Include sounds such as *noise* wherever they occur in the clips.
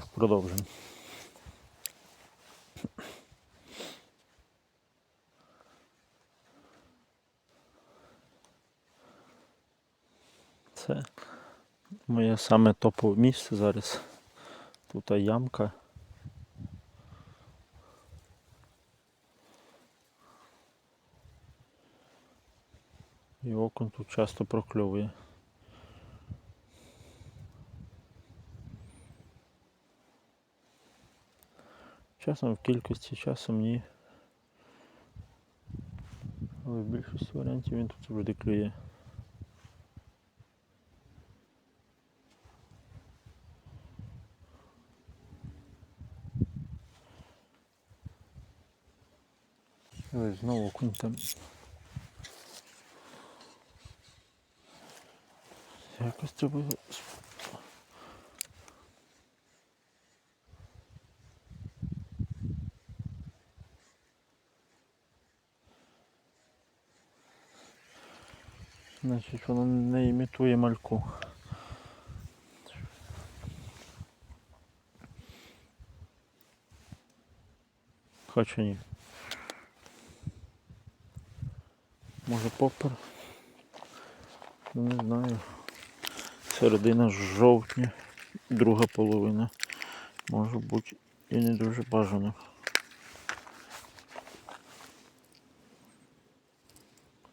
Так, продовжимо. Це моє саме топове місце зараз. Тут ямка. І окон тут часто прокльовує. Часом в кількості, часом ні. Але в більшості варіантів він тут завжди клює. Ой, знову окунь там. Якось треба. Значить, воно не імітує мальку. Хоча ні. Може попер? Ну, Не знаю. Середина жовтня, друга половина. Може бути і не дуже бажано.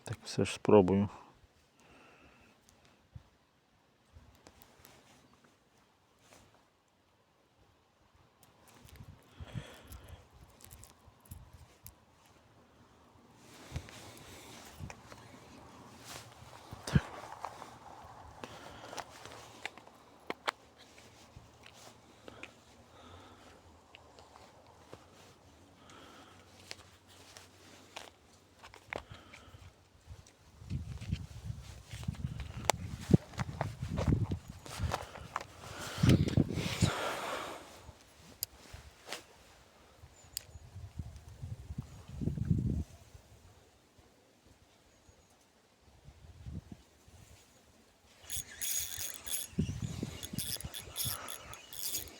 Так все ж спробую.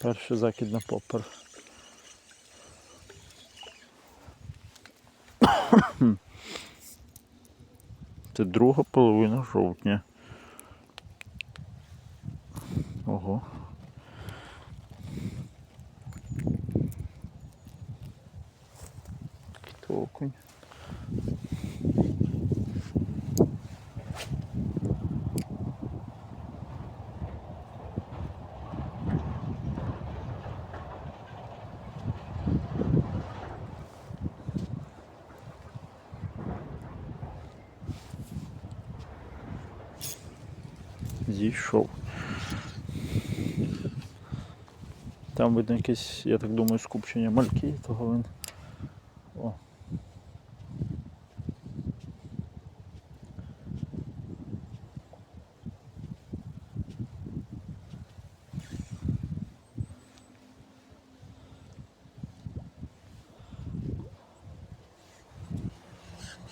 Перший закид на попер. *coughs* Це друга половина жовтня. Ого. Окунь. Там видно якесь, я так думаю, скупчення мальки, того він. О.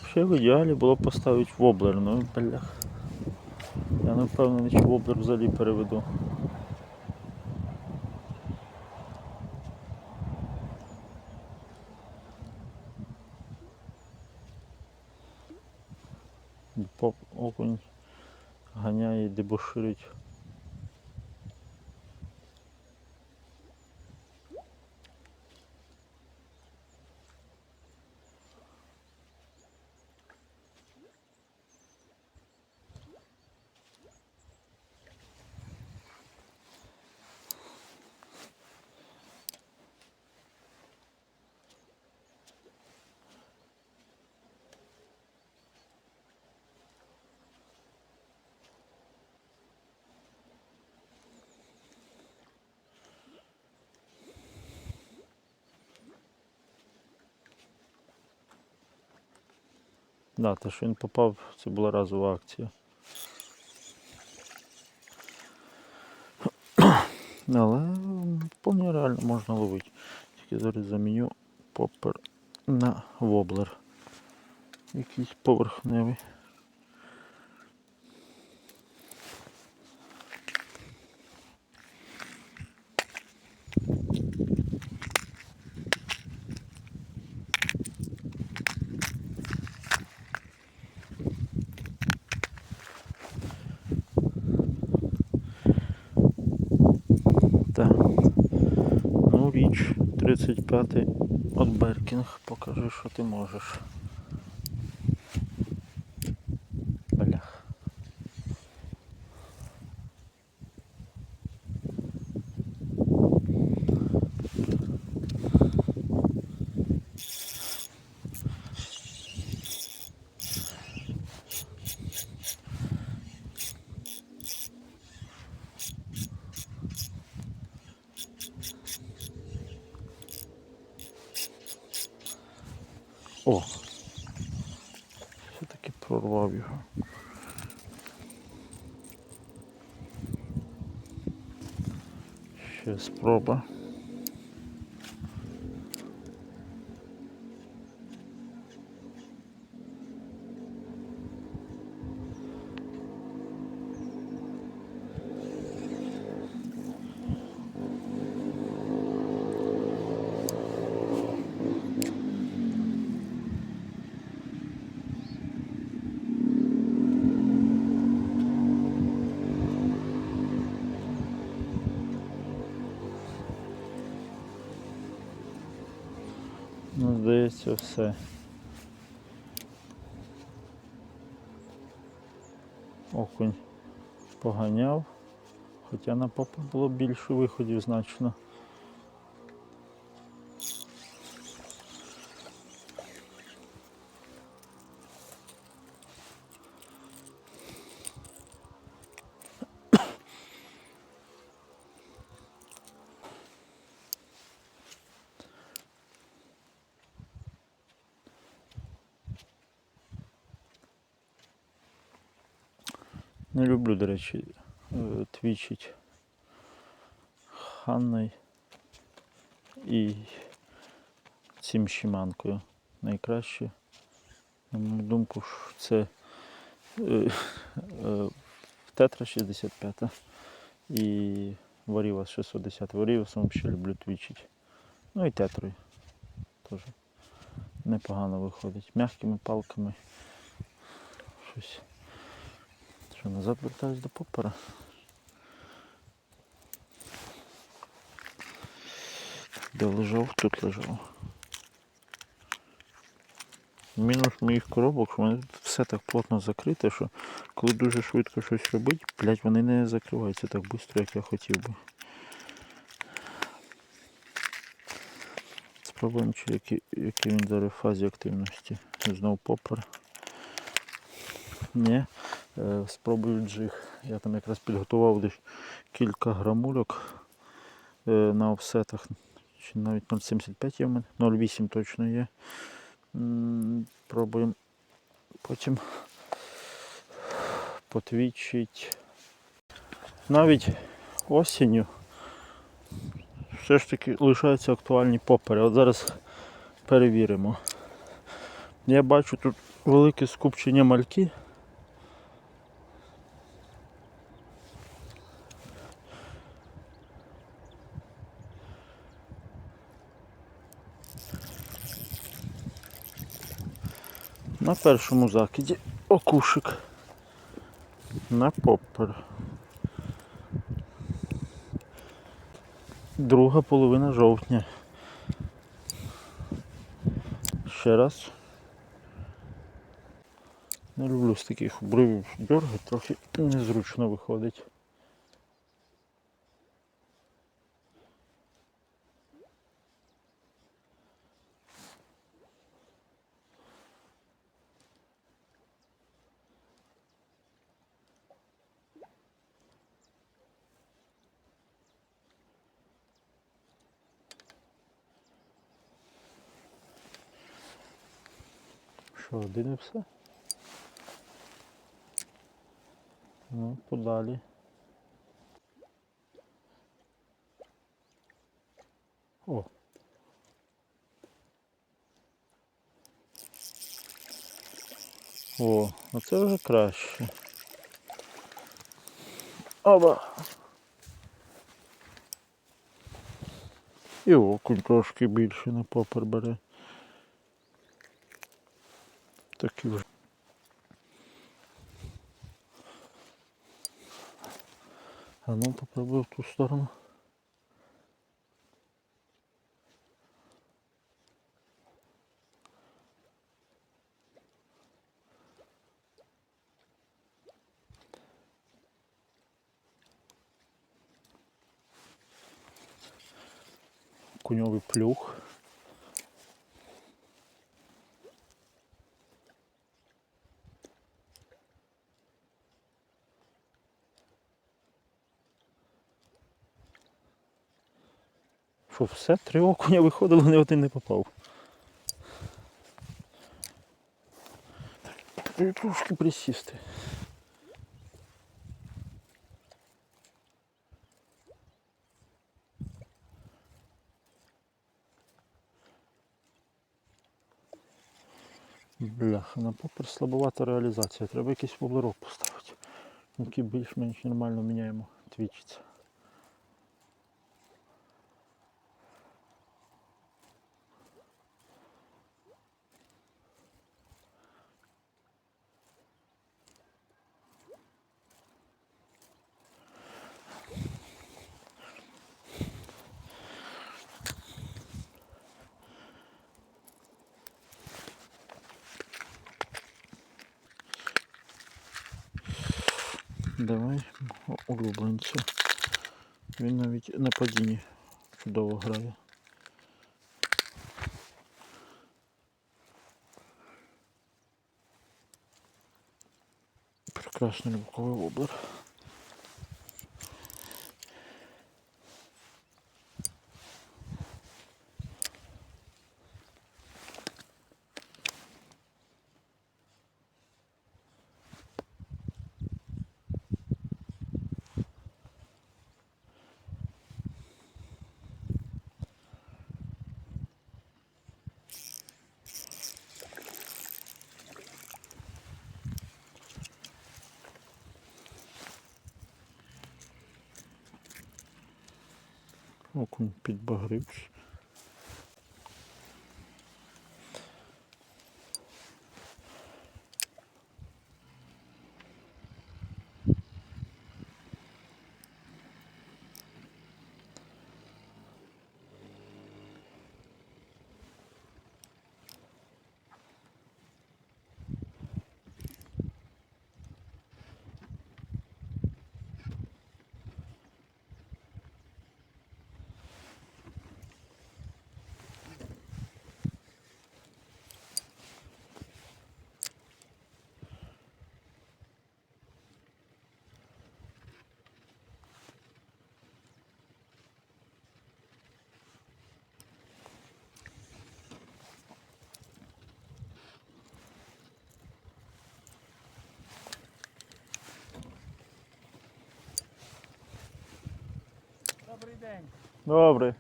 Ще в ідеалі було б поставити воблер, ну блях. Я не впевнений, чи воблер взагалі переведу. Поп окунь ганяє дебоширить. Да, те, що він попав, це була разова акція. *clears throat* Але вполне реально можна ловити. Тільки зараз заміню попер на воблер. Якийсь поверхневий. Да. Ну, річ 35 от Беркінг. Покажи, що ти можеш. Блях. О! Все-таки його. Ще спроба. Ну, здається, все. Окунь поганяв, хоча на попу було більше виходів значно. Не люблю, до речі, е, твічить Ханною і цим щіманкою. Найкраще, на мою думку, це е, е, Тетра 65 і Варіва 610. Варівасом ще люблю твічить. Ну і тетрою теж непогано виходить. Мягкими палками. Щось. Що, назад вертаюсь до попера. Де лежав, тут лежав. Мінус моїх коробок, вони все так плотно закрите, що коли дуже швидко щось робити, блядь, вони не закриваються так швидко, як я хотів би. Спробуємо, чи який, який він зараз в фазі активності. Знову попер. Ні. Е, Спробую джиг. Я там якраз підготував десь кілька грамульок е, на офсетах. Чи навіть 0,75 є в мене, 0,8 точно є. Пробуємо потім потвічить. Навіть осінню все ж таки лишаються актуальні попери. От зараз перевіримо. Я бачу тут велике скупчення мальки. На першому закиді окушик. На поппер. Друга половина жовтня. Ще раз. Не люблю з таких обривів дергати, трохи незручно виходить. Один і все? Ну, подалі. О. О, оце вже краще. Оба. І окунь трошки більше на попер бере. такі вже. А ну попробую в ту сторону. Куньовий плюх. Що, все? Три окуня виходило, ні один не попав. Так, трошки присісти. Бляха, на попер слабовата реалізація. Треба якийсь воблерок поставити. Який більш-менш нормально міняємо, твічиться. Мого улюбленця. Він навіть на падінні чудово грає. Прекрасний рибковий воблер. Окунь підбагрився. Добрий день. Добре.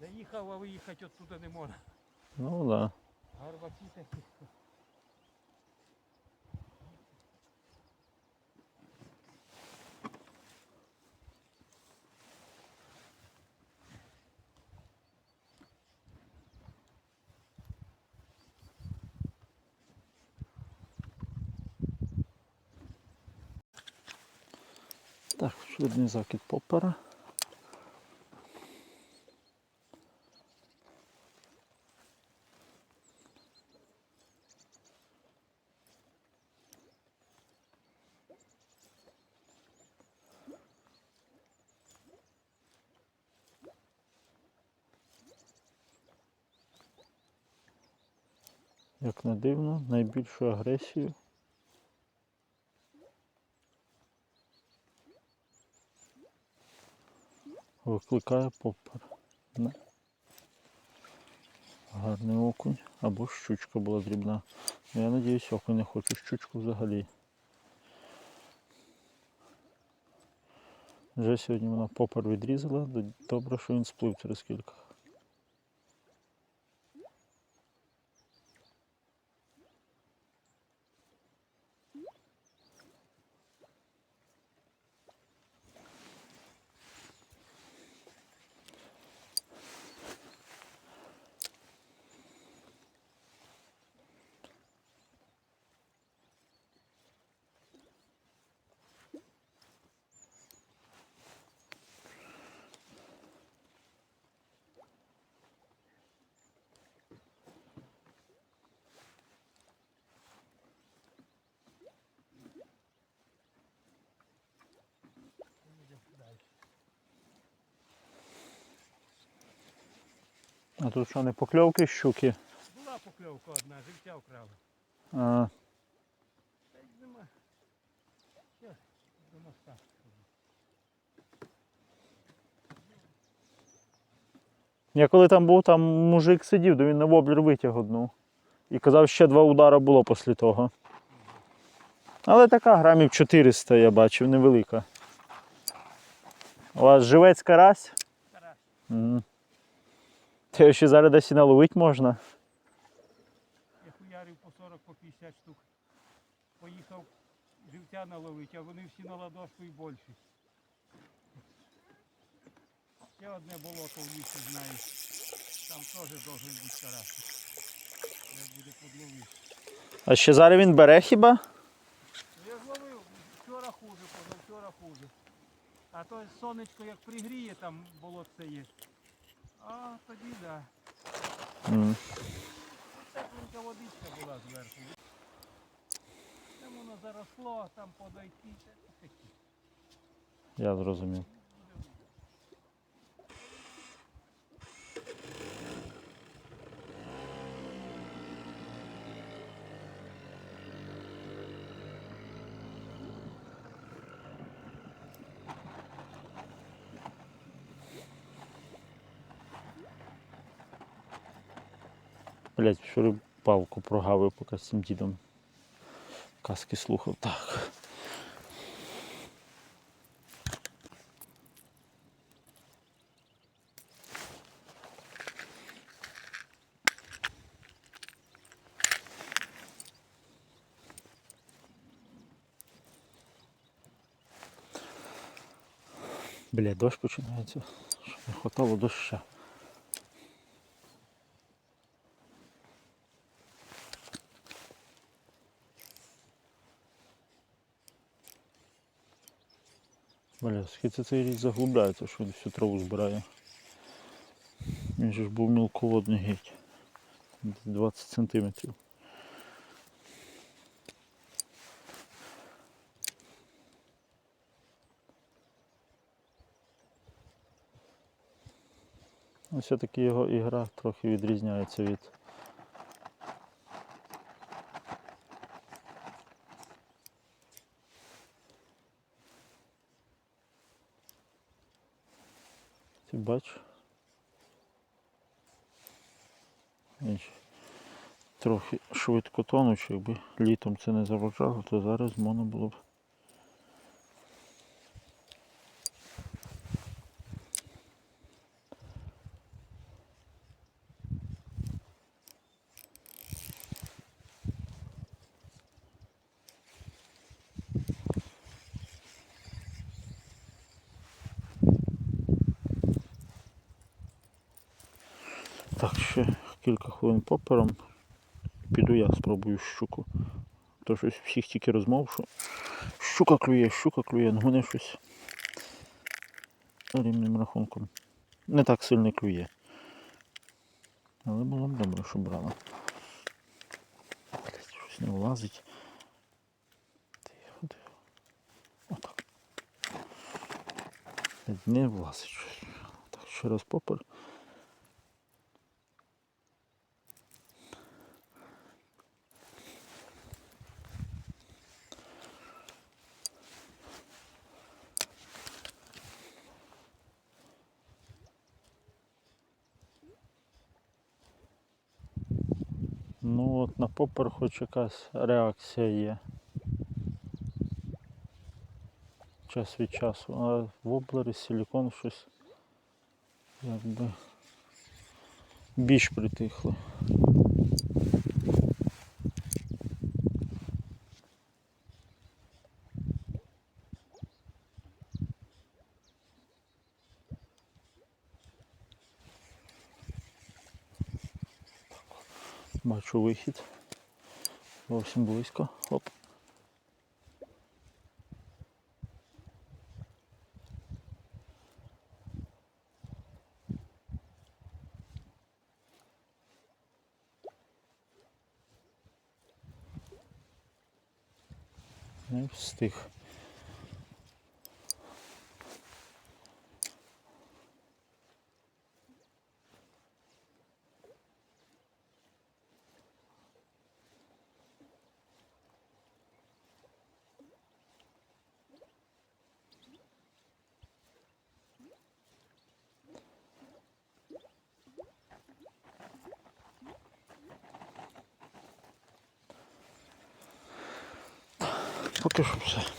Заїхав, а виїхати оттуда не можна. Ну да. Гарбаці такі. Так, швидний закид попера. Як не дивно, найбільшу агресію викликає попер. Не. Гарний окунь. Або щучка була дрібна. Ну, Я надіюсь, окунь не хоче щучку взагалі. Вже сьогодні вона попер відрізала. Добре, що він сплив через кілька. А тут що, не покльовки щуки? Була покльовка одна, живця вкрала. А, Та й нема. Все, до моста. я коли там був, там мужик сидів, то він на воблер витяг одну. І казав, ще два удара було після того. Але така грамів 400 я бачив, невелика. У вас живець карась? Тарас, Угу. Те ще зараз десь і наловить можна. я хуярив по 40 по 50 штук. Поїхав живця наловити, а вони всі на ладошку і більші. Ще одне болото в лісі знаю. Там теж должен бути карасик. Як буде подловити. А ще зараз він бере хіба? Ну, Я ж ловив, вчора хуже, позавчора хуже. А то сонечко як пригріє, там болотце є. А тоді да. М. Тепленька водичка була зверху. Там воно заросло, там подойти. Я зрозумів. Блять, вчора палку прогавив, поки з цим дідом казки слухав. Так. Бля, дощ починається. Щоб не хватало доща. Бля, скільки цей рік заглубляється, що він всю траву збирає. Він же ж був мілководний геть. 20 сантиметрів. Все-таки його ігра трохи відрізняється від Ж трохи швидко тонуть, якби літом це не заважало, то зараз можна було б. Так, ще кілька хвилин попером. Піду я спробую щуку. То щось всіх тільки розмов, що щука клює, щука клює, ну щось рівним рахунком. Не так сильно клює. Але було б добре, що брала. Щось не влазить. Отак. Не влазить щось. Так, ще раз попер. Ну от на попер хоч якась реакція є. Час від часу. А воблери, силікон щось якби більш притихли. Бачу вихід. Зовсім близько. Оп. Не встиг. Поки що все.